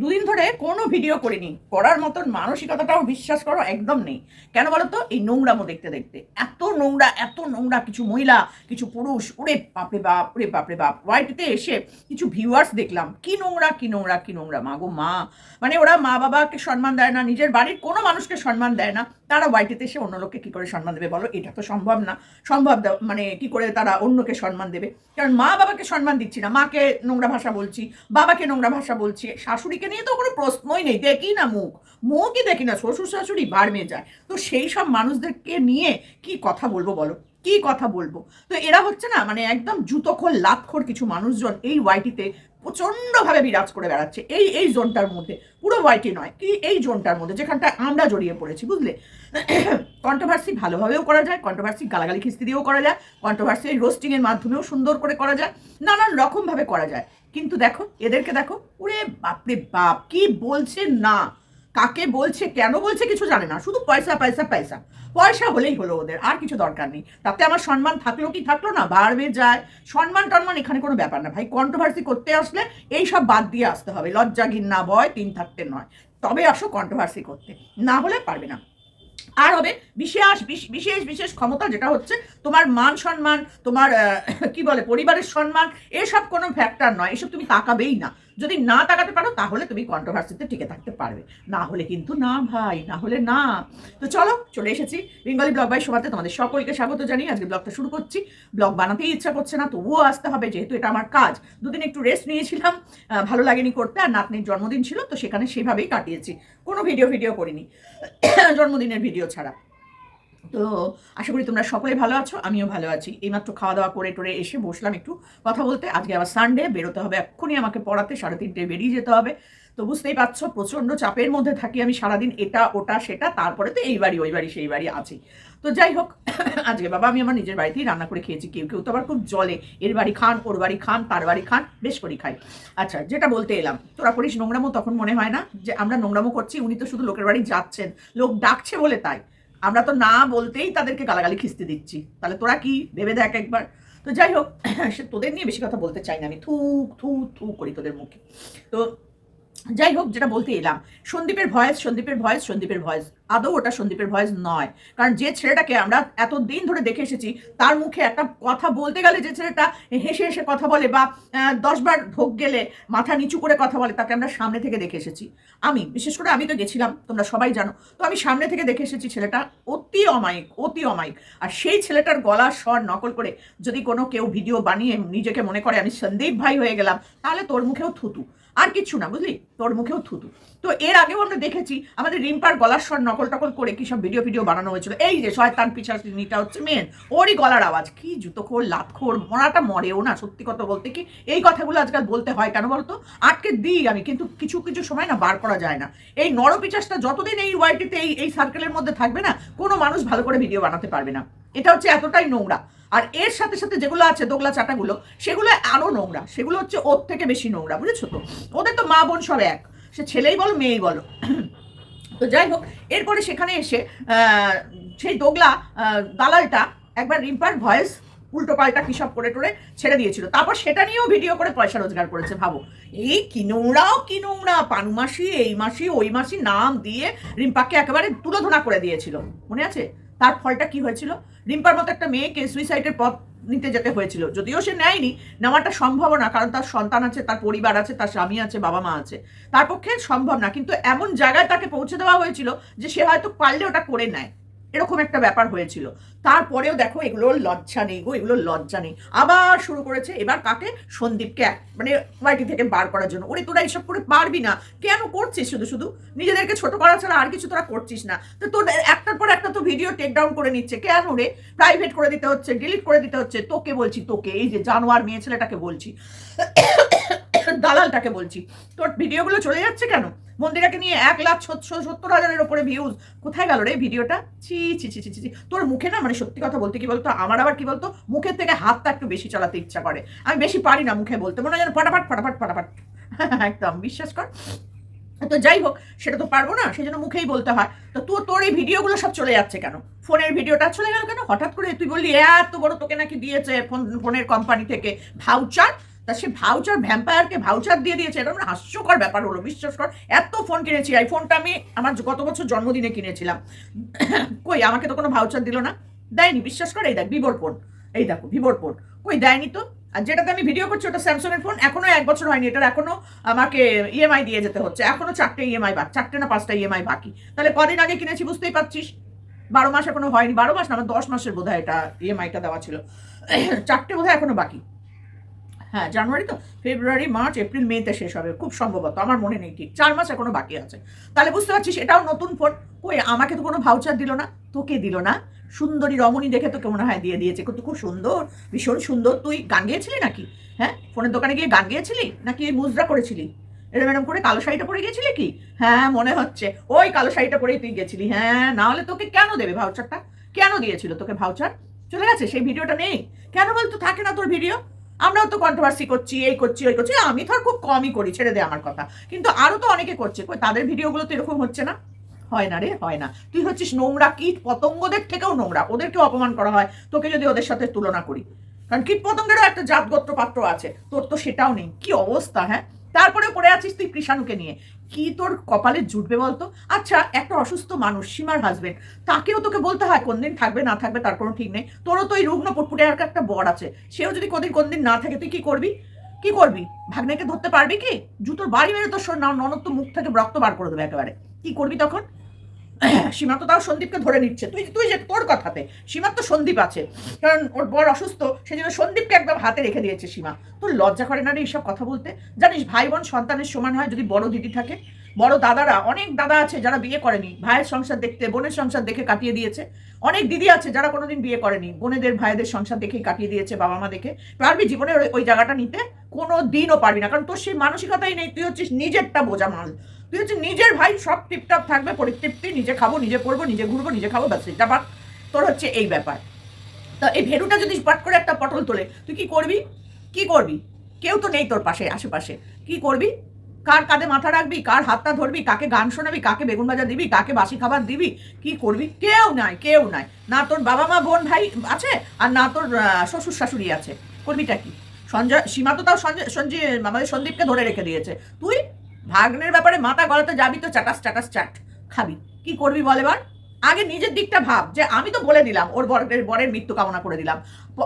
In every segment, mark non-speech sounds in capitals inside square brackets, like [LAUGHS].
দুদিন ধরে কোনো ভিডিও করিনি। করার মতন মানসিকতাটাও বিশ্বাস করো একদম নেই। কেন বলো তো এই নোংরামো দেখতে দেখতে। এত নোংরা এত নোংরা কিছু মহিলা, কিছু পুরুষ, ওরে বাপরে বাপ রে বাপরে বাপ। ওয়াইটিতে এসে কিছু ভিউয়ার্স দেখলাম। কি নোংরা কি নোংরা কি নোংরা। মা গো, মা। মানে ওরা মা বাবাকে সম্মান দেয় না, নিজের বাড়ির কোনো মানুষকে সম্মান দেয় না। তারা ওয়াইটিতে এসে অন্য লোককে কী করে সম্মান দেবে বলো? এটা তো সম্ভব না। সম্ভব মানে কি করে তারা অন্যকে সম্মান দেবে? কারণ মা বাবাকে সম্মান দিচ্ছি না। মাকে নোংরা ভাষা বলছি, বাবাকে নোংরা ভাষা বলছি, শাশুড়িকে নিয়ে তো কোনো প্রশ্নই নেই, দেখি না মুখ। মুখই দেখি না, শ্বশুর শাশুড়ি বাড়মে যায়। তো সেই সব মানুষদেরকে নিয়ে কি কথা বলব বলো? কি কথা বলব? তো এরা হচ্ছে না মানে একদম জুতোখোর, লাতখোর কিছু মানুষজন এই ওয়াইটিতে প্রচণ্ডভাবে বিরাজ করে বেড়াচ্ছে। এই এই জোনটার মধ্যে। পুরো হোয়াইটই নয়, কি এই জোনটার মধ্যে যেখানটা আমরা জড়িয়ে পড়েছি, বুঝলে? [COUGHS] কন্ট্রোভার্সি ভালোভাবেও করা যায় কন্ট্রোভার্সি গালাগালি খিস্তি দিয়েও করা যায় কন্ট্রোভার্সি রোস্টিংয়ের মাধ্যমেও সুন্দর করে করা যায়, নানান রকমভাবে করা যায়। কিন্তু দেখো, এদেরকে দেখো, ওরে বাপরে বাপ, কি বলছে না? কাকে বলছে, কেন বলছে কিছু জানে না। শুধু পয়সা পয়সা পয়সা। পয়সা হলেই হলো ওদের, আর কিছু দরকার নেই। তাতে আমার সম্মান থাকল কি থাকল না? বাড়বে, যায়। সম্মান টন্মান এখানে কোনো ব্যাপার না। ভাই কন্ট্রোভার্সি করতে আসলে এই সব বাদ দিয়ে আসতে হবে। লজ্জা ঘিন্না ভয়, তিন থাকতে নয়। তবে আসো কন্ট্রোভার্সি করতে। না হলে পারবে না। আর হবে বিশেষ, বিশ- বিশেষ বিশেষ ক্ষমতা, যেটা হচ্ছে তোমার মান সম্মান, তোমার কি বলে, পরিবারের সম্মান, এসব কোনো ফ্যাক্টর নয়। এসব তুমি তাকাবেই না। যদি না তাকাতে পারো, তাহলে তুমি কন্ট্রোভার্সিতে টিকে থাকতে পারবে। না হলে কিন্তু না ভাই, না হলে না। তো চলো, চলে এসেছি বেঙ্গলি ব্লগ বাই সভাতে তোমাদের সকলকে স্বাগত জানিয়ে আজকে ব্লগটা শুরু করছি। ব্লগ বানাতেই ইচ্ছা করছে না, তবুও আসতে হবে, যেহেতু এটা আমার কাজ। দুদিন একটু রেস্ট নিয়েছিলাম ভালো লাগেনি করতে, আর নাতনির জন্মদিন ছিল, তো সেখানে সেভাবেই কাটিয়েছি। কোনো ভিডিও ভিডিও করিনি। [COUGHS] জন্মদিনের ভিডিও ছাড়া। তো আশা করি তোমরা সকলে ভালো আছো, আমিও ভালো আছি। এইমাত্র খাওয়া দাওয়া করে টোরে এসে বসলাম একটু কথা বলতে। আজকে আবার সানডে বেরোতে হবে এক্ষুনি আমাকে পড়াতে, সাড়ে তিনটে বেরিয়ে যেতে হবে। তো বুঝতেই পারছ, প্রচণ্ড চাপের মধ্যে থাকি আমি সারাদিন এটা, ওটা, সেটা, তারপরে তো এই বাড়ি, ওই বাড়ি, সেই বাড়ি আছি। তো যাই হোক, [COUGHS] আজকে বাবা আমি আমার নিজের বাড়িতেই রান্না করে খেয়েছি। কেউ কেউ তো আবার খুব জলে, এর বাড়ি খান, ওর বাড়ি খান, তার বাড়ি খান, বেশ করি খাই। আচ্ছা যেটা বলতে এলাম, তোরা করিস নোংরামো তখন মনে হয় না? যে আমরা নোংরামো করছি, উনি তো শুধু লোকের বাড়ি যাচ্ছেন, লোক ডাকছে বলে তাই। আমরা তো না বলতেই তাদেরকে গালাগালি খিস্তি দিচ্ছি। তাহলে তোরা কি ভেবে দেখ একবার? তো যাই হোক, সে তোদের নিয়ে বেশি কথা বলতে চাই না। আমি থু থু থু করি তোদের মুখে। তো যাই হোক যেটা বলতে এলাম, সন্দীপের ভয়েস সন্দীপের ভয়েস সন্দীপের ভয়েস। আদৌ ওটা সন্দীপের ভয়েস নয়। কারণ যে ছেলেটাকে আমরা এত দিন ধরে দেখে এসেছি, তার মুখে একটা কথা বলতে গেলে যে ছেলেটা হেসে হেসে কথা বলে বা দশবার ঢোক গেলে, মাথা নিচু করে কথা বলে, তাকে আমরা সামনে থেকে দেখে এসেছি। আমি, বিশেষ করে আমি তো গেছিলাম, তোমরা সবাই জানো। তো আমি সামনে থেকে দেখে এসেছি ছেলেটা অতি অমায়িক অতি অমায়িক। আর সেই ছেলেটার গলার স্বর নকল করে যদি কোনো কেউ ভিডিও বানিয়ে নিজেকে মনে করে আমি সন্দীপ ভাই হয়ে গেলাম, তাহলে তোর মুখেও থুতু। আর কিচ্ছু না, বুঝলি? তোর মুখেও থুতু। তো এর আগেও আমরা দেখেছি, আমাদের রিম্পার গলার স্বর নকল টকল করে কি সব ভিডিও ভিডিও বানানো হয়েছিল। এই যে শয়তান পিছাটা হচ্ছে মেন ওরই গলার আওয়াজ। কি জুতোখোর, লাতখোর, মরাটা মরেও না, সত্যি কথা বলতে কি? এই কথাগুলো আজকাল বলতে হয় কেন বলতো? আটকে দিই আমি, কিন্তু কিছু কিছু সময় না বার করা যায় না। এই নরপিচাসটা যতদিন এই ওয়াইটিতে এই এই সার্কেলের মধ্যে থাকবে না, কোনো মানুষ ভালো করে ভিডিও বানাতে পারবে না। এটা হচ্ছে এতটাই নোংরা। আর এর সাথে সাথে যেগুলো আছে দোগলা চাটাগুলো, সেগুলো আরও নোংরা। সেগুলো হচ্ছে ওর থেকে বেশি নোংরা, বুঝেছ তো? ওদের তো মা বোন সব এক। সে ছেলেই বলো, মেয়েই বলো। তো যাই হোক, এরপরে সেখানে এসে সেই দোগলা দালালটা একবার রিম্পার ভয়েস উল্টো পাল্টা কী সব করে টোরে ছেড়ে দিয়েছিল। তারপর সেটা নিয়েও ভিডিও করে পয়সা রোজগার করেছে, ভাবো। এই কি নোংরাও কি নোংরা? পানু মাসি, এই মাসি, ওই মাসি নাম দিয়ে রিম্পাকে একেবারে তুলোধনা করে দিয়েছিল। মনে আছে? তার ফলটা কি হয়েছিল? রিম্পার মতো একটা মেয়েকে সুইসাইডের পথ নিতে যেতে হয়েছিল। যদিও সে নেয়নি, নেওয়াটা সম্ভব না, কারণ তার সন্তান আছে, তার পরিবার আছে, তার স্বামী আছে, বাবা মা আছে। তার পক্ষে সম্ভব না, কিন্তু এমন জায়গায় তাকে পৌঁছে দেওয়া হয়েছিল যে সে হয়তো পারলে ওটা করে নেয়। এরকম একটা ব্যাপার হয়েছিল। তারপরেও দেখো এগুলোর লজ্জা নেই গো, এগুলোর লজ্জা নেই। আবার শুরু করেছে, এবার কাকে? সন্দীপকে মানে ওয়াইটি থেকে বার করার জন্য। ওরে, তোরা এসব করে পারবি না। কেন করছিস শুধু শুধু? নিজেদেরকে ছোট করা ছাড়া আর কিছু তোরা করছিস না। তো তোর একটার পর একটা তো ভিডিও টেক ডাউন করে নিচ্ছে। কেন রে? প্রাইভেট করে দিতে হচ্ছে ডিলিট করে দিতে হচ্ছে। তোকে বলছি, তোকে, এই যে জানোয়ার মেয়ে ছেলেটাকে বলছি। দালালটাকে বলছি। তোর ভিডিওগুলো চলে যাচ্ছে কেন? মন্দিরাকে নিয়ে এক লাখ সত- সত্তর হাজারের ওপরে ভিউজ কোথায় গেল রে ভিডিওটা? ছি ছি ছি ছি ছি। তোর মুখে না মানে সত্যি কথা বলতে কি বলতো? আমার আবার কি বলতো? মুখের থেকে হাতটা একটু বেশি চালাতে ইচ্ছা করে। আমি বেশি পারি না মুখে বলতে। মনে হয় যেন ফটাফট ফটাফট ফটাফট। [LAUGHS] একদম, বিশ্বাস কর। তো যাই হোক, সেটা তো পারব না, সেই জন্য মুখেই বলতে হয়। তো তোর তোর এই ভিডিওগুলো সব চলে যাচ্ছে কেন? ফোনের ভিডিওটা চলে গেল কেন? হঠাৎ করে তুই বললি, এত বড় তোকে নাকি দিয়েছে ফোন, ফোনের কোম্পানি থেকে। ভাউচার তা সে ভাউচার ভ্যাম্পায়ারকে ভাউচার দিয়ে দিয়েছে, এটা মানে হাস্যকর ব্যাপার হলো, বিশ্বাস কর। এত ফোন কিনেছি, এই ফোনটা আমি আমার গত বছর জন্মদিনে কিনেছিলাম। কই, আমাকে তো কোনো ভাউচার দিল না? দেয়নি, বিশ্বাস কর, এই দেখ ভিভোর ফোন এই দেখো ভিভোর ফোন কই, দেয়নি তো? আর যেটাতে আমি ভিডিও করছি, ওটা স্যামসংয়ের ফোন এখনও এক বছর হয়নি, এটার এখনও আমাকে ইএমআই দিয়ে যেতে হচ্ছে। এখনও চারটে ইএমআই বাকি চারটে না পাঁচটা ইএমআই বাকি। তাহলে কদিন আগে কিনেছি, বুঝতেই পারছিস? বারো মাস এখনও হয়নি, বারো মাস না, আমার দশ মাসের বোধ হয় এটা ইএমআইটা দেওয়া ছিল। চারটে বোধ হয় এখনও বাকি। হ্যাঁ জানুয়ারি তো? ফেব্রুয়ারি, মার্চ, এপ্রিল মেতে শেষ হবে, খুব সম্ভবত, আমার মনে নেই ঠিক, চার মাস এখনও বাকি আছে। তাহলে বুঝতে পারছিস, এটাও নতুন ফোন, কই, আমাকে তো কোনো ভাউচার দিল না, তোকে দিল না, সুন্দরী রমণী দেখে তোকে মনে হয় দিয়ে দিয়েছে, কিন্তু খুব সুন্দর, ভীষণ সুন্দর, তুই গান গেয়েছিলি নাকি? হ্যাঁ ফোনের দোকানে গিয়ে গান গেয়েছিলি, নাকি মুজরা করেছিলি? এরম এরম করে কালো শাড়িটা পরে গেছিলি কি? হ্যাঁ মনে হচ্ছে, ওই কালো শাড়িটা পরেই তুই গেছিলি হ্যাঁ না হলে তোকে কেন দেবে ভাউচারটা কেন দিয়েছিল তোকে ভাউচার চলে গেছে, সেই ভিডিওটা নেই। কেন বলতো, থাকে না তোর ভিডিও? আমরাও তো কন্ট্রোভার্সি করছি, এই করছি, ওই করছি। আমি ধর খুব কমই করি, ছেড়ে দে আমার কথা। কিন্তু আরও তো অনেকে করছে। তাদের ভিডিওগুলো তো এরকম হচ্ছে না? হয় না রে, হয় না। তুই হচ্ছিস নোংরা কীট পতঙ্গদের থেকেও নোংরা। ওদেরকেও অপমান করা হয়। তোকে যদি ওদের সাথে তুলনা করি। কারণ কীট পতঙ্গেরও একটা জাতগোত্র পাত্র আছে। তোর তো সেটাও নেই। কি অবস্থা হ্যাঁ? তারপরে পড়ে আছিস তুই কৃষাণুকে নিয়ে। কি তোর কপালে জুটবে বলতো? আচ্ছা একটা অসুস্থ মানুষ, সীমার হাজবেন্ড তাকেও তোকে বলতে হয় কোনদিন থাকবে, না থাকবে, তার কোনো ঠিক নেই। তোরও তো এই রুগ্ন পুটপুটে আর একটা বর আছে, সেও যদি কোনদিন কোন দিন না থাকে, তুই কি করবি? কি করবি? ভাগ্নেকে ধরতে পারবি কি? জুতোর বাড়ি মেরে তোর ননদ তো মুখ থেকে রক্ত বার করে দেবে একেবারে। কি করবি তখন? [COUGHS] সীমা তো তাও সন্দীপকে ধরে নিচ্ছে। তুই তুই যে তোর কথাতে, সীমার তো সন্দীপ আছে। কারণ ওর বর অসুস্থ সেই জন্য সন্দীপকে একদম হাতে রেখে দিয়েছে সীমা। তোর লজ্জা করে না রে এইসব কথা বলতে? জানিস ভাই বোন সন্তানের সমান হয় যদি বড় দিদি থাকে? বড় দাদারা, অনেক দাদা আছে যারা বিয়ে করেনি। ভাইয়ের সংসার দেখতে, বোনের সংসার দেখে কাটিয়ে দিয়েছে। অনেক দিদি আছে যারা কোনোদিন বিয়ে করেনি। বোনেদের, ভাইদের সংসার দেখেই কাটিয়ে দিয়েছে বাবা মা দেখে। পারবি জীবনে ওই- জায়গাটা নিতে কোনো দিনও পারবি না। কারণ তোর সেই মানসিকতাই নেই, তুই হচ্ছিস নিজেরটা বোঝা মাল। তুই হচ্ছে নিজের ভাই, সব টিপটাপ থাকবে, পরিতৃপ্তি, নিজে খাব, নিজে পড়ব, নিজে ঘুরবো, নিজে খাব, ব্যাস, এটা বাট তোর হচ্ছে এই ব্যাপার। তা এই ভেরুটা যদি পাট করে একটা পটল তোলে, তুই কি করবি? কি করবি? কেউ তো নেই তোর পাশে, আশেপাশে। কি করবি? কার কাঁধে মাথা রাখবি, কার হাতটা ধরবি, কাকে গান শোনাবি, কাকে বেগুন ভাজা দিবি, কাকে বাসি খাবার দিবি, কি করবি? কেউ নাই কেউ নাই। না তোর বাবা মা, বোন, ভাই আছে আর না তোর শ্বশুর শাশুড়ি আছে। করবিটা কি? সঞ্জয়, সীমা তো তাও সঞ্জয় সঞ্জয়, আমাদের সন্দীপকে ধরে রেখে দিয়েছে। তুই ভাগ্নের ব্যাপারে মাথা গলাতে যাবি তো চাটাস চাটাস, চাট। খাবি। কি করবি বল এবার? আগে নিজের দিকটা ভাব, যে আমি তো বলে দিলাম, ওর বরের বরের মৃত্যু কামনা করে দিলাম।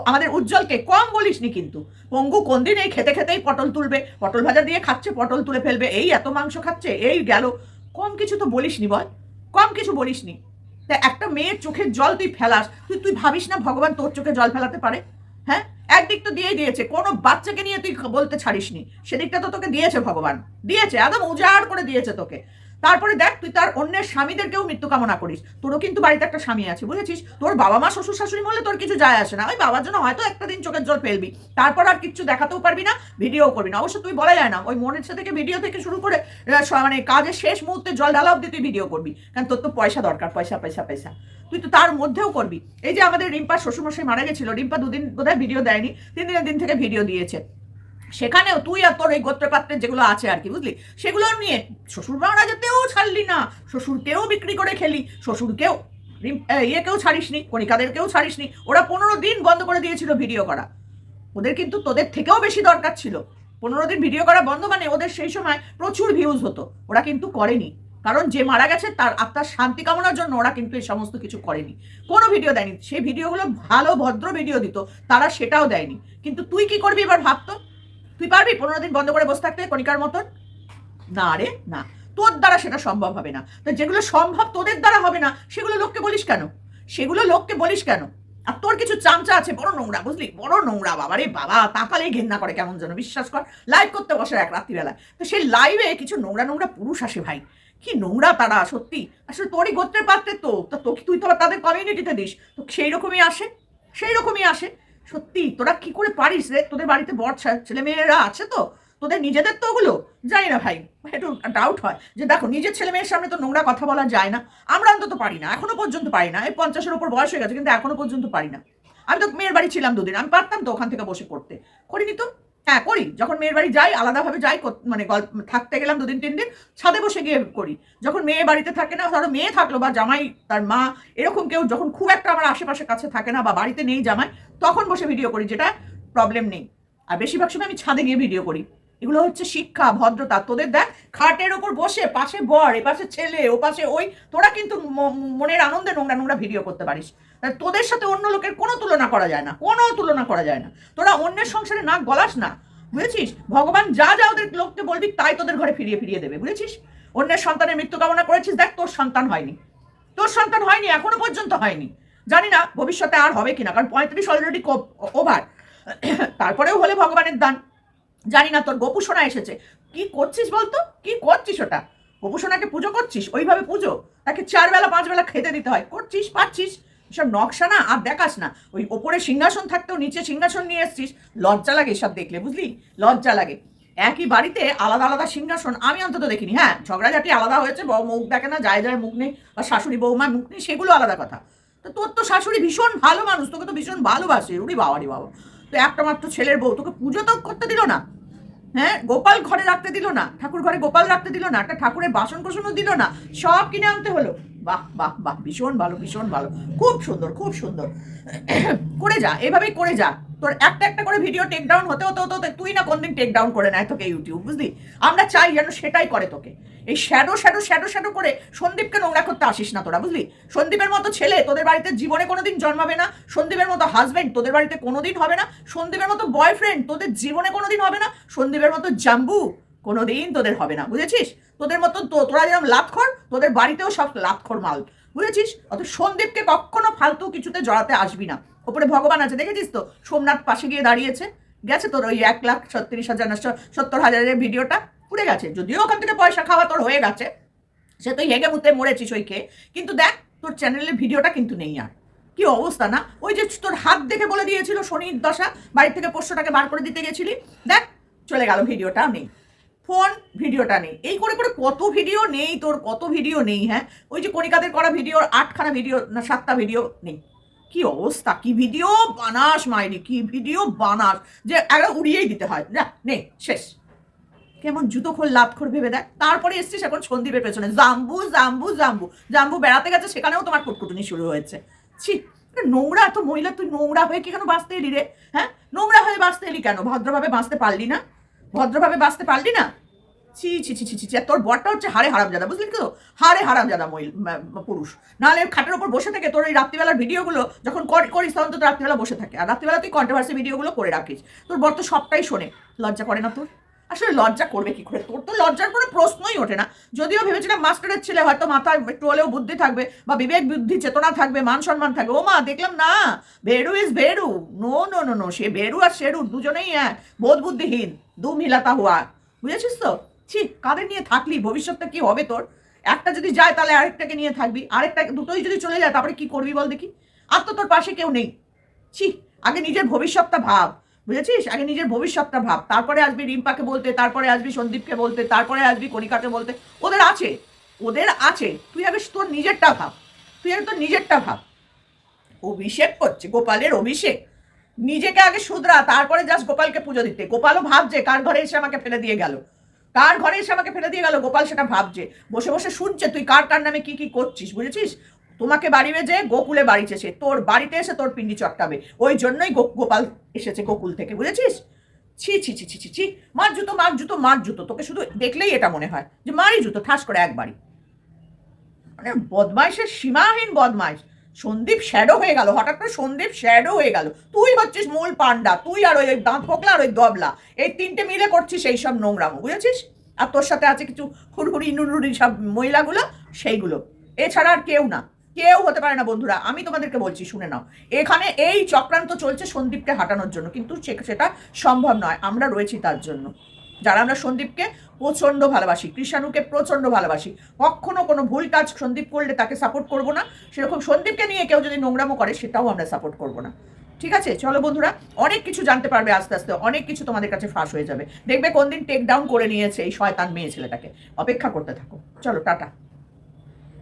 আমাদের উজ্জ্বলকে কম বলিসনি কিন্তু। পঙ্গু কোন দিন এই খেতে খেতেই পটল তুলবে, পটল ভাজা দিয়ে খাচ্ছে, পটল তুলে ফেলবে, এই এত মাংস খাচ্ছে, এই গেল। কম কিছু তো বলিসনি বল, কম কিছু বলিসনি। তা একটা মেয়ের চোখের জল তুই ফেলাস, তুই তুই ভাবিস না ভগবান তোর চোখে জল ফেলাতে পারে? হ্যাঁ? একদিক তো দিয়েই দিয়েছে, কোনো বাচ্চাকে নিয়ে তুই বলতে ছাড়িসনি। সেদিকটা তো তোকে দিয়েছে ভগবান, দিয়েছে, একদম উজাড় করে দিয়েছে তোকে। তারপরে দেখ, তুই তার অন্যের স্বামীদেরকেও মৃত্যু কামনা করিস। তোরও কিন্তু বাড়িতে একটা স্বামী আছে, বুঝেছিস? তোর বাবা মা শ্বশুর শাশুড়ি মরলে তোর কিছু যায় আসে না। ওই বাবার জন্য হয়তো একটা দিন চোখের জল ফেলবি। তারপর আর কিচ্ছু দেখাতেও পারবি না, ভিডিও করবি না। অবশ্য তুই বলা যায় না, ওই মনের থেকে ভিডিও থেকে শুরু করে মানে কাজের শেষ মুহূর্তে জল ঢালা অব্দি তুই ভিডিও করবি। কারণ তোর তো পয়সা দরকার, পয়সা পয়সা পয়সা। তুই তো তার মধ্যেও করবি। এই যে আমাদের রিম্পার শ্বশুরমশাই মারা গেছিল, রিম্পা দুদিন বোধহয় ভিডিও দেয়নি, তিন দিনের দিন থেকে ভিডিও দিয়েছে। সেখানেও তুই আর তোর এই গোত্রপাত্রের যেগুলো আছে আর কি, বুঝলি? সেগুলো নিয়ে শ্বশুর মারা যেতেও ছাড়লি না, শ্বশুরকেও বিক্রি করে খেলি, শ্বশুরকেও ইয়েকেও ছাড়িসনি, কণিকাদেরকেও ছাড়িসনি, ওরা পনেরো দিন বন্ধ করে দিয়েছিল ভিডিও করা। ওদের কিন্তু তোদের থেকেও বেশি দরকার ছিল। পনেরো দিন ভিডিও করা বন্ধ মানে ওদের সেই সময় প্রচুর ভিউজ হতো, ওরা কিন্তু করেনি। কারণ যে মারা গেছে তার আত্মার শান্তি কামনার জন্য ওরা কিন্তু এই সমস্ত কিছু করেনি। কোনো ভিডিও দেয়নি। সেই ভিডিওগুলো ভালো ভদ্র ভিডিও দিত, তারা সেটাও দেয়নি। কিন্তু তুই কি করবি এবার ভাবতো? তুই পারবি? পনেরো দিন বন্ধ করে বসে থাকতে কণিকার মতন? না রে, না। তোর দ্বারা সেটা সম্ভব হবে না। তো যেগুলো সম্ভব তোদের দ্বারা হবে না, সেগুলো লোককে বলিস কেন? সেগুলো লোককে বলিস কেন? আর তোর কিছু চামচা আছে, বড় নোংরা, বুঝলি? বড় নোংরা বাবা রে বাবা, তাকালেই ঘেন্না করে কেমন যেন, বিশ্বাস কর। লাইভ করতে বসে এক রাত্রিবেলা তো সেই লাইভে কিছু নোংরা নোংরা পুরুষ আসে ভাই। কি নোংরা তারা, সত্যি? আসলে তোরই গোত্রের পাত্রে তো। তুই তো তাদের কমিউনিটিতে দিস? তো সেই রকমই আসে, সেই রকমই আসে। সত্যি, তোরা কি করে পারিস রে? তোদের বাড়িতে বর ছেলে মেয়েরা আছে তো? তোদের নিজেদের তো ওগুলো? জানি না ভাই, একটু ডাউট হয়। যে দেখো, নিজের ছেলে মেয়ের সামনে তো নোংরা কথা বলা যায় না। আমরা অন্তত পারি না, এখনও পর্যন্ত পারি না। এই পঞ্চাশের ওপর বয়স হয়ে গেছে, কিন্তু এখনও পর্যন্ত পারি না। আমি তো মেয়ের বাড়ি ছিলাম দুদিন, আমি পারতাম তো ওখান থেকে বসে পড়তে। করিনি তো? হ্যাঁ করি। যখন মেয়ের বাড়ি যাই, আলাদাভাবে যাই মানে গল্প থাকতে গেলাম দুদিন, তিন দিন, ছাদে বসে গিয়ে করি। যখন মেয়ে বাড়িতে থাকে না, ধরো মেয়ে থাকল বা জামাই, তার মা, এরকম কেউ যখন খুব একটা আমার আশেপাশে কাছে থাকে না বা বাড়িতে নেই জামাই, তখন বসে ভিডিও করি, যেটা প্রবলেম নেই। আর বেশিরভাগ সময় আমি ছাদে গিয়ে ভিডিও করি। এগুলো হচ্ছে শিক্ষা, ভদ্রতা। তোদের দেখ, খাটের ওপর বসে, পাশে বর এ পাশে ছেলে, ও পাশে ওই, তোরা কিন্তু মনের আনন্দে নোংরা নোংরা ভিডিও করতে পারিস। তোদের সাথে অন্য লোকের কোনো তুলনা করা যায় না, কোনো তুলনা করা যায় না। তোরা অন্যের সংসারে নাক গলাস না, বুঝেছিস? ভগবান যা যা ওদের লোককে বলবি, তাই তোদের ঘরে ফিরিয়ে ফিরিয়ে দেবে, বুঝেছিস? অন্যের সন্তানের মৃত্যু কামনা করেছিস, দেখ তোর সন্তান হয়নি। তোর সন্তান হয়নি, এখনও পর্যন্ত হয়নি। জানি না, ভবিষ্যতে আর হবে কিনা, কারণ পঁয়ত্রিশ অলরেডি ওভার [COUGHS] তারপরেও হলে ভগবানের দান। জানি না তোর গোপুসোনা এসেছে। কি করছিস বলতো? কি করছিস ওটা? গোপুসোনাকে পুজো করছিস? ওইভাবে পুজো? তাকে চার বেলা, পাঁচ বেলা খেতে দিতে হয়। করছিস পাচ্ছিস সব নকশা না, আর দেখাস না। ওই ওপরে সিংহাসন থাকতেও নিচে সিংহাসন নিয়ে এসছিস। লজ্জা লাগে এসব দেখলে, বুঝলি? লজ্জা লাগে। একই বাড়িতে আলাদা আলাদা সিংহাসন আমি অন্তত দেখিনি। হ্যাঁ ঝগড়াঝাটি আলাদা হয়েছে, বউ মুখ দেখে না, যায় যায় মুখ নেই, বা শাশুড়ি বৌমার মুখ নেই, সেগুলো আলাদা কথা। তো তোর তো শাশুড়ি ভীষণ ভালো মানুষ, তোকে তো ভীষণ ভালোবাসে। উনি বাবারি বাবা। একটা মাত্র ছেলের বউ। তোকে পুজো তো করতে দিল না। হ্যাঁ? গোপাল ঘরে রাখতে দিল না। ঠাকুর ঘরে গোপাল রাখতে দিল না। একটা ঠাকুরের বাসন কোসনও দিল না। সব কিনে আনতে হলো। বাহ বাহ বাহ, ভীষণ ভালো ভীষণ ভালো। খুব সুন্দর খুব সুন্দর। করে যা, এভাবেই করে যা। তোর একটা একটা করে ভিডিও টেক ডাউন হতে হতে হতে তুই না কোনদিন টেক ডাউন করে নেয় তোকে ইউটিউব বুঝলি? আমরা চাই যেন সেটাই করে তোকে। এই শ্যাডো শ্যাডো শ্যাডো শ্যাডো করে সন্দীপকে নোংরা করতে আসিস না তোরা, বুঝলি? সন্দীপের মতো ছেলে তোদের বাড়িতে জীবনে কোনোদিন জন্মাবে না, সন্দীপের মতো হাজবেন্ড তোদের বাড়িতে কোনোদিন হবে না, সন্দীপের মতো বয়ফ্রেন্ড তোদের জীবনে কোনোদিন হবে না, সন্দীপের মতো জাম্বু কোনোদিন তোদের হবে না, বুঝেছিস? তোদের মতো তো- তোরা যেরকম লাতখর, তোদের বাড়িতেও সব লাতখর মাল। বুঝেছিস? অত সন্দীপকে কখনো ফালতু কিছুতে জড়াতে আসবি না। ওপরে ভগবান আছে, দেখেছিস তো? সোমনাথ পাশে গিয়ে দাঁড়িয়েছে। গেছে তোর ওই এক লাখ ছত্রিশ হাজার সত্তর হাজারের ভিডিওটা? পুড়ে গেছে। যদিও ওখান থেকে পয়সা খাওয়া তোর হয়ে গেছে। সে তুই হেগে মুতে মরেছিস ওই খেয়ে। কিন্তু দেখ, তোর চ্যানেলের ভিডিওটা কিন্তু নেই আর। কি অবস্থা না? ওই যে তোর হাত দেখে বলে দিয়েছিল শনির দশা বাড়ি থেকে পোষ্যটাকে বার করে দিতে গেছিলি। দেখ, চলে গেল ভিডিওটা নেই ফোন ভিডিওটা নেই? এই করে করে কত ভিডিও নেই তোর, কত ভিডিও নেই হ্যাঁ? ওই যে কণিকাদের করা ভিডিওর আটখানা ভিডিও না, সাতটা ভিডিও নেই। কি অবস্থা? কি ভিডিও বানাস মাইরি? কি ভিডিও বানাস? যে একটা উড়িয়েই দিতে হয়। না নেই শেষ। কেমন জুতো খোল, লাভ করে ভেবে দেয় তারপরে এসছিস এখন সন্দীপের পেছনে। জাম্বু জাম্বু জাম্বু। জাম্বু বেড়াতে গেছে, সেখানেও তোমার কুটকুটুনি শুরু হয়েছে। ছি নোংরা এত মহিলা, তুই নোংরা হয়ে কি কেন বাঁচতে এলি রে হ্যাঁ? নোংরা হয়ে বাঁচতে এলি কেন? ভদ্রভাবে বাঁচতে পারলি না? ভদ্রভাবে বাঁচতে পারলি না? ছি ছি ছি ছি ছি তোর বরটা হচ্ছে হাড়ে হারামজাদা, বুঝলি তো? হাড়ে হারামজাদা মহিলা পুরুষ। নাহলে খাটের ওপর বসে থেকে তোর এই রাত্রিবেলার ভিডিওগুলো যখন কর- করিস, তখন তো তোর রাত্রিবেলা বসে থাকে। আর রাত্রিবেলা তুই কন্ট্রোভার্সি ভিডিওগুলো করে রাখিস। তোর বর তো সবটাই শোনে। লজ্জা করে না তোর? আসলে লজ্জা করবে কি করে? তোর তো লজ্জার কোনো প্রশ্নই ওঠে না। যদিও ভেবেছিলাম মাস্টারের ছেলে হয়তো মাথায় একটু হলেও বুদ্ধি থাকবে বা বিবেক বুদ্ধি, চেতনা থাকবে, মান সম্মান থাকবে। ও মা দেখলাম না। Bheru is Bheru. No no no no সে ভেরু আর শেরু দুজনেই এক। বোধ বুদ্ধিহীন। দু মিলাতা হুয়া। বুঝেছিস তো? ছি, কাদের নিয়ে থাকলি? ভবিষ্যৎটা কি হবে তোর? একটা যদি যায়, তাহলে আরেকটাকে নিয়ে থাকবি। আরেকটা দুটোই যদি চলে যায়, তারপরে কি করবি বল দেখি? আর তো তোর পাশে কেউ নেই। ছি, আগে নিজের ভবিষ্যৎটা ভাব, বুঝেছিস? আগে নিজের ভবিষ্যৎটা ভাব। তারপরে আসবি রিম্পাকে বলতে, তারপরে আসবি সন্দীপকে বলতে, তারপরে আসবি কণিকাকে বলতে। ওদের আছে ওদের আছে। তুই আগে তোর নিজেরটা ভাব। তুই আগে তোর নিজেরটা ভাব। অভিষেক করছে, গোপালের অভিষেক। নিজেকে আগে শুধরা, তারপরে যাস গোপালকে পুজো দিতে। গোপালও ভাবছে, কার ঘরে এসে আমাকে ফেলে দিয়ে গেল? কার ঘরে এসে আমাকে ফেলে দিয়ে গেল? গোপাল সেটা ভাবছে। বসে বসে শুনছে, তুই কার কার নামে কি কি করছিস, বুঝেছিস? তোমাকে বাড়িবে যে গোকুলে বাড়িছে সে তোর বাড়িতে এসে তোর পিন্ডি চটকাবে। ওই জন্যই গোপাল এসেছে গোকুল থেকে, বুঝেছিস? ছি ছি ছি ছি ছি ছি, মার জুতো মার জুতো মার জুতো, তোকে শুধু দেখলেই এটা মনে হয় যে মারি জুতো, ঠাস করে একবারই। মানে বদমাইশের সীমাহীন বদমাইশ। সন্দীপ শ্যাডো হয়ে গেল, হঠাৎ করে সন্দীপ শ্যাডো হয়ে গেল। তুই হচ্ছিস মূল পান্ডা তুই আর ওই দাঁত পোকলা আর ওই দবলা, এই তিনটে মিলে করছিস এই সব নোংরামো বুঝেছিস? আর তোর সাথে আছে কিছু হুড়হুড়ি নুড়ুড়ি সব মহিলাগুলো, সেইগুলো। এছাড়া আর কেউ না, কেউ হতে পারে না বন্ধুরা, আমি তোমাদেরকে বলছি, শুনে নাও। এখানে এই চক্রান্ত চলছে সন্দীপকে হাঁটানোর জন্য, কিন্তু সেটা সম্ভব নয়, আমরা রয়েছি তার জন্য। যারা আমরা সন্দীপকে প্রচণ্ড ভালোবাসি, কৃষাণুকে প্রচণ্ড ভালোবাসি। কখনো কোনো ভুল কাজ সন্দীপ করলে তাকে সাপোর্ট করব না। সেরকম সন্দীপকে নিয়ে কেউ যদি নোংরামো করে, সেটাও আমরা সাপোর্ট করব না। ঠিক আছে? চলো বন্ধুরা, অনেক কিছু জানতে পারবে আস্তে আস্তে, অনেক কিছু তোমাদের কাছে ফাঁস হয়ে যাবে। দেখবে কোন দিন টেক ডাউন করে নিয়েছে এই শয়তান মেয়ে ছেলেটাকে। অপেক্ষা করতে থাকো। চলো, টাটা।